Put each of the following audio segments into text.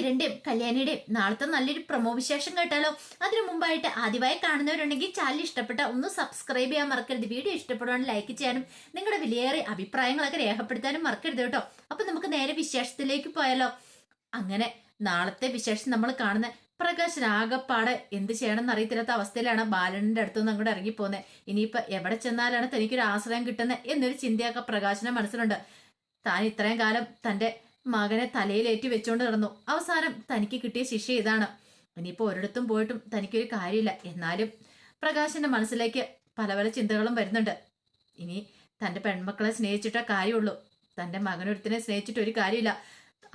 കിരണിന്റെയും കല്യാണിയുടെയും. നാളത്തെ നല്ലൊരു പ്രൊമോ വിശേഷം കേട്ടാലോ? അതിനു മുമ്പായിട്ട് ആദ്യമായി കാണുന്നവരുണ്ടെങ്കിൽ ചാനൽ ഇഷ്ടപ്പെട്ട ഒന്ന് സബ്സ്ക്രൈബ് ചെയ്യാൻ മറക്കരുത്. വീഡിയോ ഇഷ്ടപ്പെടുവാൻ ലൈക്ക് ചെയ്യാനും നിങ്ങളുടെ വിലയേറെ അഭിപ്രായങ്ങളൊക്കെ രേഖപ്പെടുത്താനും മറക്കരുത് കേട്ടോ. അപ്പൊ നമുക്ക് നേരെ വിശേഷത്തിലേക്ക് പോയാലോ? അങ്ങനെ നാളത്തെ വിശേഷം നമ്മൾ കാണുന്ന പ്രകാശ് രാഗപ്പാട് എന്ത് ചെയ്യണം എന്നറിയത്തില്ലാത്ത അവസ്ഥയിലാണ് ബാലന്റെ അടുത്തുനിന്ന് അങ്ങോട്ട് ഇറങ്ങിപ്പോകുന്നത് ഇനിയിപ്പോ എവിടെ ചെന്നാലാണ് തനിക്കൊരു ആശ്രയം കിട്ടുന്നത് എന്നൊരു ചിന്തയൊക്കെ പ്രകാശന മനസ്സിലുണ്ട്. താൻ ഇത്രയും കാലം തന്റെ മകനെ തലയിലേറ്റി വെച്ചോണ്ട് നടന്നു. അവസാനം തനിക്ക് കിട്ടിയ ശിക്ഷ ഇതാണ്. ഇനിയിപ്പോൾ ഒരിടത്തും പോയിട്ടും തനിക്കൊരു കാര്യമില്ല. എന്നാലും പ്രകാശന്റെ മനസ്സിലേക്ക് പല പല ചിന്തകളും വരുന്നുണ്ട്. ഇനി തന്റെ പെൺമക്കളെ സ്നേഹിച്ചിട്ടേ കാര്യമുള്ളൂ. തന്റെ മകനൊരുത്തിനെ സ്നേഹിച്ചിട്ട് ഒരു കാര്യമില്ല.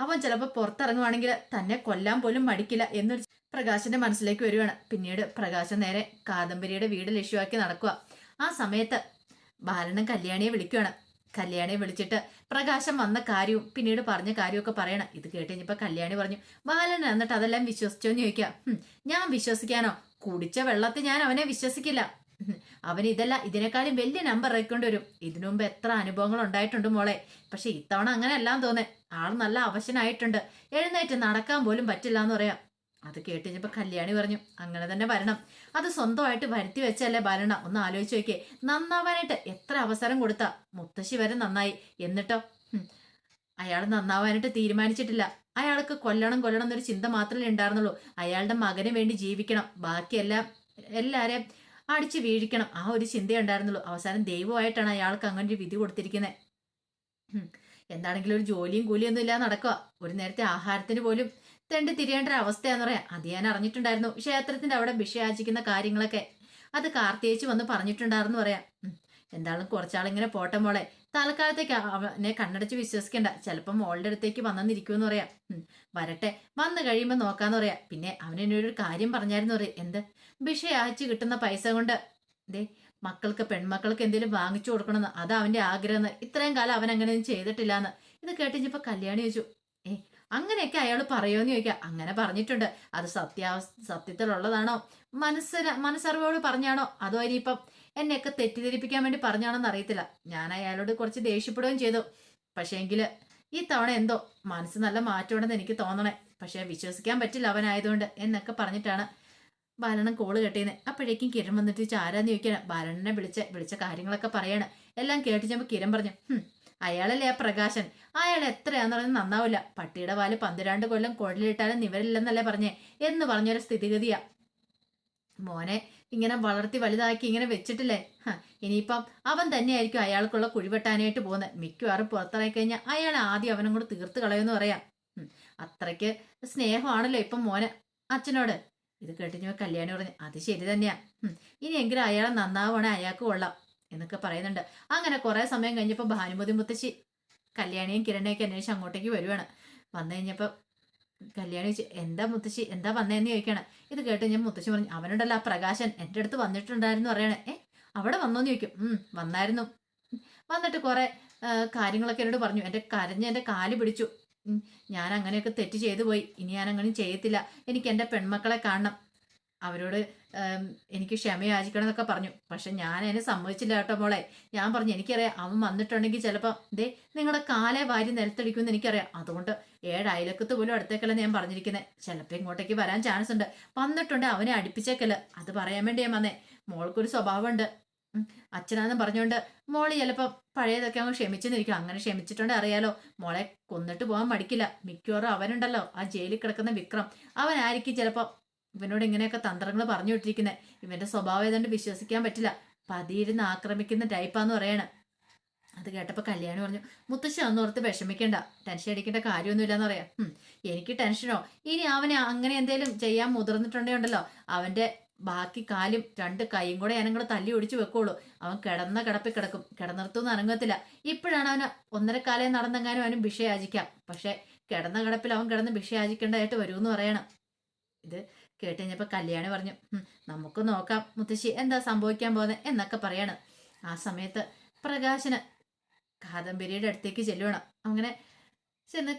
അവൻ ചിലപ്പോൾ പുറത്തിറങ്ങുവാണെങ്കിൽ തന്നെ കൊല്ലാൻ പോലും മടിക്കില്ല എന്നൊരു പ്രകാശന്റെ മനസ്സിലേക്ക് വരുവാണ് പിന്നീട് പ്രകാശൻ നേരെ കാദംബരിയുടെ വീട് ലക്ഷ്യമാക്കി നടക്കുക. ആ സമയത്ത് ബാലനും കല്യാണിയെ വിളിക്കുകയാണ്. കല്യാണിയെ വിളിച്ചിട്ട് പ്രകാശം വന്ന കാര്യവും പിന്നീട് പറഞ്ഞ കാര്യമൊക്കെ പറയണം. ഇത് കേട്ട് കല്യാണി പറഞ്ഞു ബാലൻ എന്നിട്ട് അതെല്ലാം വിശ്വസിച്ചോന്ന് ചോദിക്കാം. ഞാൻ വിശ്വസിക്കാനോ? കുടിച്ച വെള്ളത്തിൽ ഞാൻ അവനെ വിശ്വസിക്കില്ല. അവൻ ഇതല്ല ഇതിനേക്കാളും വലിയ നമ്പർ ഇറക്കേണ്ടി വരും. ഇതിനു മുമ്പ് എത്ര അനുഭവങ്ങൾ ഉണ്ടായിട്ടുണ്ട് മോളെ. പക്ഷെ ഇത്തവണ എല്ലാം തോന്നേ ആൾ നല്ല അവശനായിട്ടുണ്ട്. എഴുന്നേറ്റ് നടക്കാൻ പോലും പറ്റില്ല എന്ന് പറയാം. അത് കേട്ട് കഴിഞ്ഞപ്പോൾ കല്യാണി പറഞ്ഞു അങ്ങനെ തന്നെ വരണം. അത് സ്വന്തമായിട്ട് വരുത്തി വെച്ചല്ലേ ഭരണ ഒന്ന് ആലോചിച്ച് നോക്കിയേ. നന്നാവാനായിട്ട് എത്ര അവസരം കൊടുത്ത? മുത്തശ്ശി വരെ നന്നായി. എന്നിട്ടോ? അയാൾ നന്നാവാനായിട്ട് തീരുമാനിച്ചിട്ടില്ല. അയാൾക്ക് കൊല്ലണം കൊല്ലണം എന്നൊരു ചിന്ത മാത്രമേ ഉണ്ടായിരുന്നുള്ളൂ. അയാളുടെ മകന് വേണ്ടി ജീവിക്കണം. ബാക്കിയെല്ലാം എല്ലാവരെയും അടിച്ചു വീഴിക്കണം. ആ ഒരു ചിന്തയേ ഉണ്ടായിരുന്നുള്ളൂ. അവസാനം ദൈവമായിട്ടാണ് അയാൾക്ക് അങ്ങനെ ഒരു വിധി കൊടുത്തിരിക്കുന്നത് എന്താണെങ്കിലും ഒരു ജോലിയും കൂലിയൊന്നും ഇല്ലാതെ നടക്കുക ഒരു നേരത്തെ ആഹാരത്തിന് പോലും തെണ്ടി തിരിയേണ്ട ഒരു അവസ്ഥയാന്ന് പറയാം. അത് ഞാൻ അറിഞ്ഞിട്ടുണ്ടായിരുന്നു. ക്ഷേത്രത്തിന്റെ അവിടെ ഭിക്ഷയാചിക്കുന്ന കാര്യങ്ങളൊക്കെ. അത് കാർത്തിയേച്ച് വന്ന് പറഞ്ഞിട്ടുണ്ടായിരുന്നു പറയാം. എന്താളും കുറച്ചാളിങ്ങനെ പോട്ടെ മോളെ. തൽക്കാലത്തേക്ക് അവനെ കണ്ണടച്ച് വിശ്വസിക്കണ്ട. ചിലപ്പോൾ മോളുടെ അടുത്തേക്ക് വന്നെന്നിരിക്കുമെന്ന് പറയാം. വരട്ടെ. വന്നു കഴിയുമ്പോൾ നോക്കാന്ന് പറയാം. പിന്നെ ഒരു കാര്യം പറഞ്ഞായിരുന്നു പറയാം. എന്ത്? ഭിക്ഷയാച്ച് കിട്ടുന്ന പൈസ കൊണ്ട് ദേ മക്കൾക്ക് പെൺമക്കൾക്ക് എന്തെങ്കിലും വാങ്ങിച്ചു കൊടുക്കണമെന്ന്. അത് അവന്റെ ആഗ്രഹം ഇത്രയും കാലം അവൻ അങ്ങനെയൊന്നും ചെയ്തിട്ടില്ലാന്ന്. ഇത് കേട്ടിഞ്ഞപ്പോ കല്യാണി ചോദിച്ചു. ഏ അങ്ങനെയൊക്കെ അയാൾ പറയുമെന്ന് ചോദിക്കാം. അങ്ങനെ പറഞ്ഞിട്ടുണ്ട്. അത് സത്യാവസ്ഥ സത്യത്തിലുള്ളതാണോ? മനസ്സിന് മനസ്സറിവോട് പറഞ്ഞാണോ? അതോ ഇനിയിപ്പം എന്നെയൊക്കെ തെറ്റിദ്ധരിപ്പിക്കാൻ വേണ്ടി പറഞ്ഞാണോന്ന് അറിയത്തില്ല. ഞാൻ അയാളോട് കുറച്ച് ദേഷ്യപ്പെടുകയും ചെയ്തു. പക്ഷേ എങ്കിൽ ഈ തവണ എന്തോ മനസ്സ് നല്ല മാറ്റമുണ്ടെന്ന് എനിക്ക് തോന്നണേ. പക്ഷേ വിശ്വസിക്കാൻ പറ്റില്ല അവനായതുകൊണ്ട് എന്നൊക്കെ പറഞ്ഞിട്ടാണ് ബാലണ്ണൻ കോൾ കെട്ടിയത് അപ്പോഴേക്കും കിരൺ വന്നിട്ട് ചാരാന്ന് ചോദിക്കണം. ബാലണ്ണനെ വിളിച്ച വിളിച്ച കാര്യങ്ങളൊക്കെ പറയാണ്. എല്ലാം കേട്ടിച്ചപ്പോ കിരൺ പറഞ്ഞു "ഹും, അയാളല്ലേ ആ പ്രകാശൻ? അയാൾ എത്രയാന്ന് പറഞ്ഞ് നന്നാവില്ല പട്ടിയുടെ പാൽ പന്തിരാണ്ട് കൊല്ലം കുഴലിട്ടാലും നിവരില്ലെന്നല്ലേ പറഞ്ഞേ എന്ന് പറഞ്ഞൊരു സ്ഥിതിഗതിയാ. മോനെ ഇങ്ങനെ വളർത്തി വലുതാക്കി ഇങ്ങനെ വെച്ചിട്ടില്ലേ? ഇനിയിപ്പം അവൻ തന്നെയായിരിക്കും അയാൾക്കുള്ള കുഴിവെട്ടാനായിട്ട് പോകുന്നത് മിക്കവാറും പുറത്തിറങ്ങി കഴിഞ്ഞാൽ അയാൾ ആദ്യം അവനും കൂടെ തീർത്ത് കളയുമെന്ന് പറയാം. അത്രയ്ക്ക് സ്നേഹമാണല്ലോ ഇപ്പം മോന്. അച്ഛനോട് ഇത് കേട്ടിഞ്ഞ കല്യാണി പറഞ്ഞു അത് ശരി തന്നെയാ. ഇനി ഇനിയെങ്കിലും അയാളെ നന്നാവണേ അയാൾക്ക് കൊള്ളാം. എന്നൊക്കെ പറയുന്നുണ്ട്. അങ്ങനെ കുറെ സമയം കഴിഞ്ഞപ്പോൾ ഭാനുമതി മുത്തശ്ശി കല്യാണിയും കിരണയൊക്കെ അന്വേഷിച്ച് അങ്ങോട്ടേക്ക് വരുവാണ്. വന്നു കഴിഞ്ഞപ്പോൾ കല്യാണി ചോദിച്ചു എന്താ മുത്തശ്ശി? എന്താ വന്നതെന്ന് ചോദിക്കണം. ഇത് കേട്ട് ഞാൻ മുത്തശ്ശി പറഞ്ഞു അവനുണ്ടല്ലോ ആ പ്രകാശൻ എന്റെ അടുത്ത് വന്നിട്ടുണ്ടായിരുന്നു പറയണേ. ഏ അവിടെ വന്നോന്ന് ചോദിക്കും. ഉം വന്നായിരുന്നു. വന്നിട്ട് കുറെ കാര്യങ്ങളൊക്കെ എന്നോട് പറഞ്ഞു. എന്റെ കരഞ്ഞ് എന്റെ കാൽ പിടിച്ചു. ഞാൻ അങ്ങനെയൊക്കെ തെറ്റ് ചെയ്തു പോയി. ഇനി ഞാൻ അങ്ങനെ ചെയ്യത്തില്ല. എനിക്ക് എന്റെ പെൺമക്കളെ കാണണം. അവരോട് എനിക്ക് ക്ഷമയാചിക്കണം എന്നൊക്കെ പറഞ്ഞു. പക്ഷെ ഞാൻ അതിനെ സമ്മതിച്ചില്ല കേട്ടോ മോളെ. ഞാൻ പറഞ്ഞു എനിക്കറിയാം അവൻ വന്നിട്ടുണ്ടെങ്കിൽ ചിലപ്പോൾ ദേ നിങ്ങളുടെ കാലെ വാരി നിലത്തടിക്കുമെന്ന് എനിക്കറിയാം. അതുകൊണ്ട് ഏഴ് അയലക്കത്ത് പോലും അടുത്തേക്കല്ല ഞാൻ പറഞ്ഞിരിക്കുന്നത് ചിലപ്പോൾ ഇങ്ങോട്ടേക്ക് വരാൻ ചാൻസ് ഉണ്ട്. വന്നിട്ടുണ്ട് അവനെ അടുപ്പിച്ചേക്കൽ. അത് പറയാൻ വേണ്ടി ഞാൻ വന്നേ. മോൾക്കൊരു സ്വഭാവമുണ്ട്. അച്ഛനാന്ന് പറഞ്ഞുകൊണ്ട് മോൾ ചിലപ്പോൾ പഴയതൊക്കെ അങ്ങ് ക്ഷമിച്ചെന്നിരിക്കും. അങ്ങനെ ക്ഷമിച്ചിട്ടുണ്ട് അറിയാലോ മോളെ കൊന്നിട്ട് പോകാൻ മടിക്കില്ല. മിക്കവാറും അവനുണ്ടല്ലോ ആ ജയിലിൽ കിടക്കുന്ന വിക്രം. അവനായിരിക്കും ചിലപ്പോൾ ഇവനോട് ഇങ്ങനെയൊക്കെ തന്ത്രങ്ങൾ പറഞ്ഞു വിട്ടിരിക്കുന്നത് ഇവന്റെ സ്വഭാവം ഏതാണ്ട് വിശ്വസിക്കാൻ പറ്റില്ല. പതിയിരുന്ന് ആക്രമിക്കുന്ന ടൈപ്പാന്ന് പറയണം. അത് കേട്ടപ്പോൾ കല്യാണി പറഞ്ഞു മുത്തശ്ശി അന്ന് ഓർത്ത് വിഷമിക്കേണ്ട. ടെൻഷൻ അടിക്കേണ്ട കാര്യമൊന്നുമില്ലെന്ന് പറയാം. എനിക്ക് ടെൻഷനോ ഇനി അവനെ അങ്ങനെ എന്തേലും ചെയ്യാൻ മുതിർന്നിട്ടുണ്ടെങ്കിലോ അവന്റെ ബാക്കി കാലും രണ്ട് കൈയും കൂടെ ഞാനങ്ങൾ തല്ലി ഒടിച്ചു വെക്കുള്ളൂ അവൻ കിടന്ന കിടപ്പിൽ കിടക്കും. കിടന്നിടത്തൊന്നും അനങ്ങത്തില്ല. ഇപ്പോഴാണ് അവന് ഒന്നര കാലം നടന്നെങ്ങാനും അവനും ഭിക്ഷയാചിക്കാം. പക്ഷെ കിടന്ന കിടപ്പിൽ അവൻ കിടന്ന് ഭിക്ഷ യാചിക്കേണ്ടതായിട്ട് വരുമെന്ന് പറയണം. ഇത് കേട്ട് കഴിഞ്ഞപ്പോൾ കല്യാണി പറഞ്ഞു നമുക്ക് നോക്കാം മുത്തശ്ശി എന്താ സംഭവിക്കാൻ പോകുന്നത് എന്നൊക്കെ പറയാണ്. ആ സമയത്ത് പ്രകാശന് കാദംബരിയുടെ അടുത്തേക്ക് ചെല്ലുകയാണ് അങ്ങനെ ചെന്ന്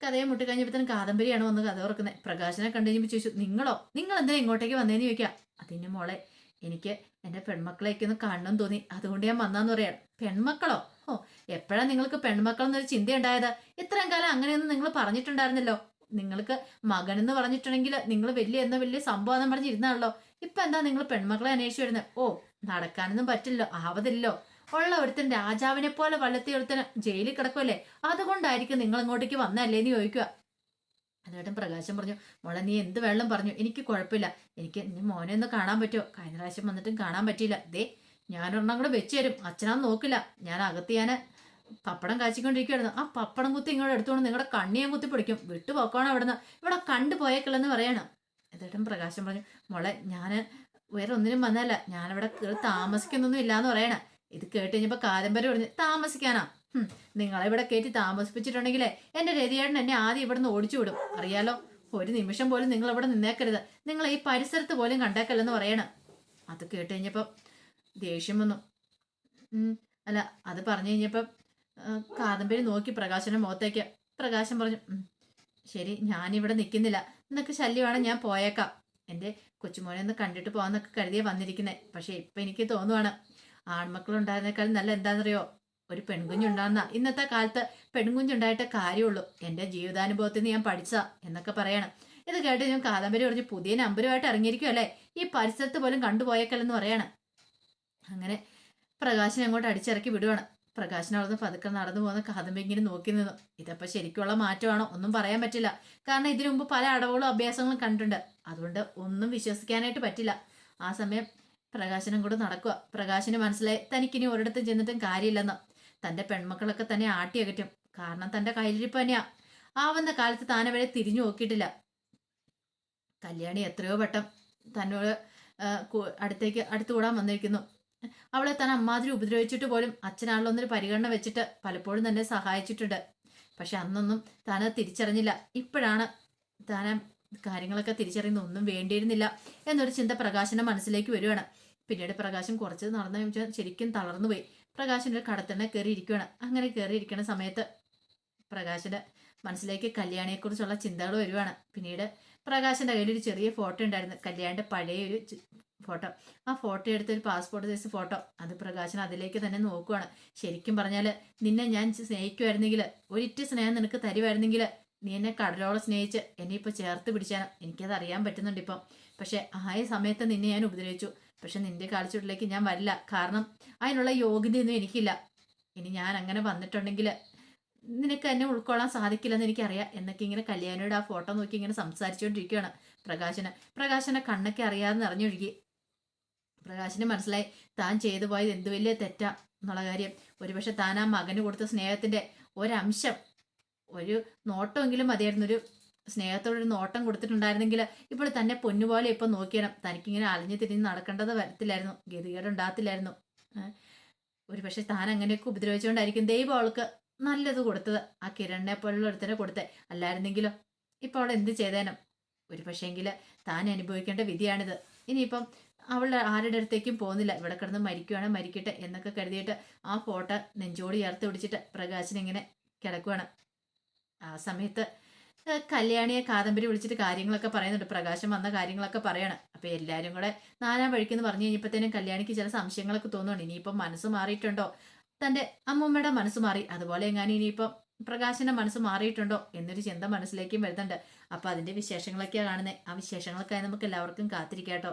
കഥയെ മുട്ടിക്കഴിഞ്ഞപ്പോഴത്തേനും കാദംബരിയാണ് വന്ന് കഥ ഓർക്കുന്നത് പ്രകാശനെ കണ്ടു കഴിഞ്ഞപ്പോൾ ചോദിച്ചു നിങ്ങളോ? നിങ്ങൾ എന്തിനാ ഇങ്ങോട്ടേക്ക് വന്നേന്ന് ചോദിക്കാം? അതിന് മോളെ എനിക്ക് എന്റെ പെൺമക്കളേക്ക് ഒന്ന് കാണണം തോന്നി. അതുകൊണ്ട് ഞാൻ വന്നാന്ന് പറയാം പെൺമക്കളോ? ഓ എപ്പോഴാണ് നിങ്ങൾക്ക് പെൺമക്കളെന്നൊരു ചിന്തയുണ്ടായത്? ഇത്രയും കാലം അങ്ങനെയൊന്നും നിങ്ങൾ പറഞ്ഞിട്ടുണ്ടായിരുന്നല്ലോ. നിങ്ങൾക്ക് മകൻ എന്ന് പറഞ്ഞിട്ടുണ്ടെങ്കിൽ നിങ്ങൾ വലിയ എന്ന വലിയ സംഭവം പറഞ്ഞിരുന്നാണല്ലോ ഇപ്പൊ എന്താ നിങ്ങൾ പെൺമക്കളെ അന്വേഷിച്ചു വരുന്നത്? ഓ നടക്കാനൊന്നും പറ്റില്ലോ ആവതില്ലോ ഉള്ള ഒരുത്തൻ രാജാവിനെ പോലെ വള്ളത്തി ഒരുത്തന് ജയിലിൽ കിടക്കുമല്ലേ അതുകൊണ്ടായിരിക്കും നിങ്ങൾ ഇങ്ങോട്ടേക്ക് വന്നല്ലേ എന്ന് ചോദിക്കുക. എന്നിട്ടും പ്രകാശം പറഞ്ഞു മോളെ നീ എന്ത് വെള്ളം പറഞ്ഞു? എനിക്ക് കുഴപ്പമില്ല. എനിക്ക് മോനെ ഒന്ന് കാണാൻ പറ്റുമോ? കഴിഞ്ഞ പ്രാവശ്യം വന്നിട്ടും കാണാൻ പറ്റിയില്ല. ദേ ഞാനൊരെണ്ണം കൂടെ വെച്ചു തരും. അച്ഛനാന്ന് നോക്കില്ല. ഞാൻ അകത്ത് ഞാൻ പപ്പടം കാച്ചിക്കൊണ്ടിരിക്കുകയായിരുന്നു ആ പപ്പടം കുത്തി ഇങ്ങോട്ട് എടുത്തുകൊണ്ട് നിങ്ങളുടെ കണ്ണിയാൻ കുത്തി പിടിക്കും. വിട്ടു പോക്കോണം അവിടുന്ന്? ഇവിടെ കണ്ടു പോയേക്കില്ലെന്ന് പറയണം. എന്നിട്ടും പ്രകാശം പറഞ്ഞു മോളെ ഞാൻ വേറെ ഒന്നിനും വന്നല്ല ഞാനിവിടെ കയറി താമസിക്കുന്നൊന്നും ഇല്ലാന്ന് പറയണം. ഇത് കേട്ട് കഴിഞ്ഞപ്പോൾ കാദംബരി പറഞ്ഞു താമസിക്കാനാ? നിങ്ങളെ ഇവിടെ കയറ്റി താമസിപ്പിച്ചിട്ടുണ്ടെങ്കിലേ എന്റെ രതിയേട്ടൻ എന്നെ ആദ്യം ഇവിടുന്ന് ഓടിച്ചു വിടും. അറിയാലോ? ഒരു നിമിഷം പോലും നിങ്ങൾ ഇവിടെ നിന്നേക്കരുത്. നിങ്ങൾ ഈ പരിസരത്ത് പോലും കണ്ടേക്കല്ലെന്ന് പറയണം. അത് കേട്ട് കഴിഞ്ഞപ്പോൾ ദേഷ്യം വന്നു. അല്ല അത് പറഞ്ഞു കഴിഞ്ഞപ്പം കാദംബരി നോക്കി പ്രകാശന്റെ മുഖത്തേക്ക്. പ്രകാശം പറഞ്ഞു "ഉം, ശരി ഞാനിവിടെ നിൽക്കുന്നില്ല. നിനക്ക് ശല്യമാണ് ഞാൻ പോയേക്കാം. എന്റെ കൊച്ചുമോനെ ഒന്ന് കണ്ടിട്ട് പോകാന്നൊക്കെ കരുതിയ വന്നിരിക്കുന്നത് പക്ഷേ ഇപ്പം എനിക്ക് തോന്നുവാണ് ആൺമക്കളുണ്ടായിരുന്നേക്കാൾ നല്ല എന്താണെന്നറിയോ ഒരു പെൺകുഞ്ഞുണ്ടാകുന്ന ഇന്നത്തെ കാലത്ത് പെൺകുഞ്ഞുണ്ടായിട്ട് കാര്യമുള്ളൂ. എന്റെ ജീവിതാനുഭവത്തിൽ നിന്ന് ഞാൻ പഠിച്ച എന്നൊക്കെ പറയണം. ഇത് കേട്ട് ഞാൻ കാദംബരി പറഞ്ഞ് പുതിയ നമ്പരുമായിട്ട് ഇറങ്ങിയിരിക്കുമല്ലേ ഈ പരിസരത്ത് പോലും കണ്ടുപോയേക്കല്ലെന്ന് പറയണം. അങ്ങനെ പ്രകാശിനെ അങ്ങോട്ട് അടിച്ചിറക്കി വിടുവാണ്. പ്രകാശിനെ അവിടുന്ന് പതുക്കെ നടന്നു പോകുന്ന കാദംബരി ഇങ്ങനെ നോക്കി നിന്നു. ഇതപ്പോൾ ശരിക്കുള്ള മാറ്റമാണോ? ഒന്നും പറയാൻ പറ്റില്ല. കാരണം ഇതിനു മുമ്പ് പല അടവുകളും അഭ്യാസങ്ങളും കണ്ടിട്ടുണ്ട്. അതുകൊണ്ട് ഒന്നും വിശ്വസിക്കാനായിട്ട് പറ്റില്ല. ആ സമയം പ്രകാശനും കൂടെ നടക്കുക. പ്രകാശന് മനസ്സിലായി തനിക്കിനി ഒരിടത്തും ചെന്നിട്ടും കാര്യമില്ലെന്ന്. തന്റെ പെൺമക്കളൊക്കെ തന്നെ ആട്ടി അകറ്റും. കാരണം തന്റെ കയ്യിലിരിപ്പ് തന്നെയാ. ആവുന്ന കാലത്ത് താൻ അവരെ തിരിഞ്ഞു നോക്കിയിട്ടില്ല. കല്യാണി എത്രയോ വട്ടം തന്നോട് അടുത്തേക്ക് അടുത്തുകൂടാൻ വന്നിരിക്കുന്നു. അവളെ താൻ അമ്മാതിരി ഉപദ്രവിച്ചിട്ട് പോലും അച്ഛനാണല്ലോ ഒന്നൊരു പരിഗണന വെച്ചിട്ട് പലപ്പോഴും തന്നെ സഹായിച്ചിട്ടുണ്ട്. പക്ഷെ അന്നൊന്നും താനത് തിരിച്ചറിഞ്ഞില്ല. ഇപ്പോഴാണ് താൻ കാര്യങ്ങളൊക്കെ തിരിച്ചറിയുന്ന ഒന്നും വേണ്ടിയിരുന്നില്ല എന്നൊരു ചിന്ത പ്രകാശന്റെ മനസ്സിലേക്ക് വരുവാണ്. പിന്നീട് പ്രകാശം കുറച്ച് നടന്ന ശരിക്കും തളർന്നു പോയി. പ്രകാശിന്റെ ഒരു കടത്തന്നെ കയറി ഇരിക്കുകയാണ് അങ്ങനെ കയറി ഇരിക്കുന്ന സമയത്ത് പ്രകാശന്റെ മനസ്സിലേക്ക് കല്യാണിയെക്കുറിച്ചുള്ള ചിന്തകൾ വരുവാണ്. പിന്നീട് പ്രകാശന്റെ കയ്യിൽ ഒരു ചെറിയ ഫോട്ടോ ഉണ്ടായിരുന്നു. കല്യാണിന്റെ പഴയ ഒരു ഫോട്ടോ. ആ ഫോട്ടോ എടുത്ത് ഒരു പാസ്പോർട്ട് സൈസ് ഫോട്ടോ. അത് പ്രകാശൻ അതിലേക്ക് തന്നെ നോക്കുവാണ്. ശരിക്കും പറഞ്ഞാൽ നിന്നെ ഞാൻ സ്നേഹിക്കുമായിരുന്നെങ്കിൽ ഒരിറ്റ സ്നേഹം നിനക്ക് തരുമായിരുന്നെങ്കിൽ നീ എന്നെ കടലോളം സ്നേഹിച്ച് എന്നെ ഇപ്പോൾ ചേർത്ത് പിടിച്ചാണ്. എനിക്കത് അറിയാൻ പറ്റുന്നുണ്ട് ഇപ്പം. പക്ഷെ ആയ സമയത്ത് നിന്നെ ഞാൻ ഉപദ്രവിച്ചു. പക്ഷെ നിന്റെ കാഴ്ചയിലേക്ക് ഞാൻ വരില്ല. കാരണം അതിനുള്ള യോഗ്യതയൊന്നും എനിക്കില്ല. ഇനി ഞാൻ അങ്ങനെ വന്നിട്ടുണ്ടെങ്കിൽ നിനക്ക് എന്നെ ഉൾക്കൊള്ളാൻ സാധിക്കില്ലെന്ന് എനിക്കറിയാം. എന്നൊക്കെ ഇങ്ങനെ കല്യാണിയുടെ ആ ഫോട്ടോ നോക്കി ഇങ്ങനെ സംസാരിച്ചുകൊണ്ടിരിക്കുകയാണ് പ്രകാശന. പ്രകാശനെ കണ്ണൊക്കെ അറിയാതെ നിറഞ്ഞൊഴുകി. പ്രകാശന് മനസ്സിലായി. താൻ ചെയ്തു പോയത് എന്ത് വലിയ തെറ്റാ എന്നുള്ള കാര്യം. ഒരുപക്ഷെ താൻ ആ മകന് കൊടുത്ത സ്നേഹത്തിന്റെ ഒരംശം ഒരു നോട്ടമെങ്കിലും മതിയായിരുന്നു. ഒരു സ്നേഹത്തോടൊരു നോട്ടം കൊടുത്തിട്ടുണ്ടായിരുന്നെങ്കിൽ ഇപ്പോൾ തന്നെ പൊന്നുപോലെ ഇപ്പം നോക്കിയണം. തനിക്കിങ്ങനെ അലഞ്ഞു തിരിഞ്ഞ് നടക്കേണ്ടത് വരത്തില്ലായിരുന്നു. ഗതികേട് ഉണ്ടാകത്തില്ലായിരുന്നു. ഒരു പക്ഷെ താൻ അങ്ങനെയൊക്കെ ഉപദ്രവിച്ചുകൊണ്ടായിരിക്കും ദൈവം അവൾക്ക് നല്ലത് കൊടുത്തത്. ആ കിരണിനെ പോലുള്ള ഒരുത്തനെ കൊടുത്തേ അല്ലായിരുന്നെങ്കിലോ? ഇപ്പോൾ അവൾ എന്ത് ചെയ്തേനും? ഒരു പക്ഷേങ്കിൽ താൻ അനുഭവിക്കേണ്ട വിധിയാണിത്. ഇനിയിപ്പം അവൾ ആരുടെ അടുത്തേക്കും പോകുന്നില്ല. ഇവിടെ കിടന്ന് മരിക്കുവാണ് മരിക്കട്ടെ എന്നൊക്കെ കരുതിയിട്ട് ആ ഫോട്ടോ നെഞ്ചോട് ചേർത്ത് പിടിച്ചിട്ട് പ്രകാശൻ ഇങ്ങനെ കിടക്കുവാണ്. ആ സമയത്ത് കല്യാണിയെ കാദംബരി വിളിച്ചിട്ട് കാര്യങ്ങളൊക്കെ പറയുന്നുണ്ട്. പ്രകാശം വന്ന കാര്യങ്ങളൊക്കെ പറയണം. അപ്പൊ എല്ലാവരും കൂടെ നാലാം വഴിക്കെന്ന് പറഞ്ഞു കഴിഞ്ഞപ്പോഴത്തേനും കല്യാണിക്ക് ചില സംശയങ്ങളൊക്കെ തോന്നുന്നുണ്ട് ഇനിയിപ്പം മനസ്സ് മാറിയിട്ടുണ്ടോ? തന്റെ അമ്മൂമ്മയുടെ മനസ്സ് മാറി. അതുപോലെ എങ്ങാനും ഇനിയിപ്പം പ്രകാശന്റെ മനസ്സ് മാറിയിട്ടുണ്ടോ എന്നൊരു ചിന്ത മനസ്സിലേക്കും വരുന്നുണ്ട്. അപ്പൊ അതിന്റെ വിശേഷങ്ങളൊക്കെയാണ് കാണുന്നത് ആ വിശേഷങ്ങൾക്കായി നമുക്ക് എല്ലാവർക്കും കാത്തിരിക്കാട്ടോ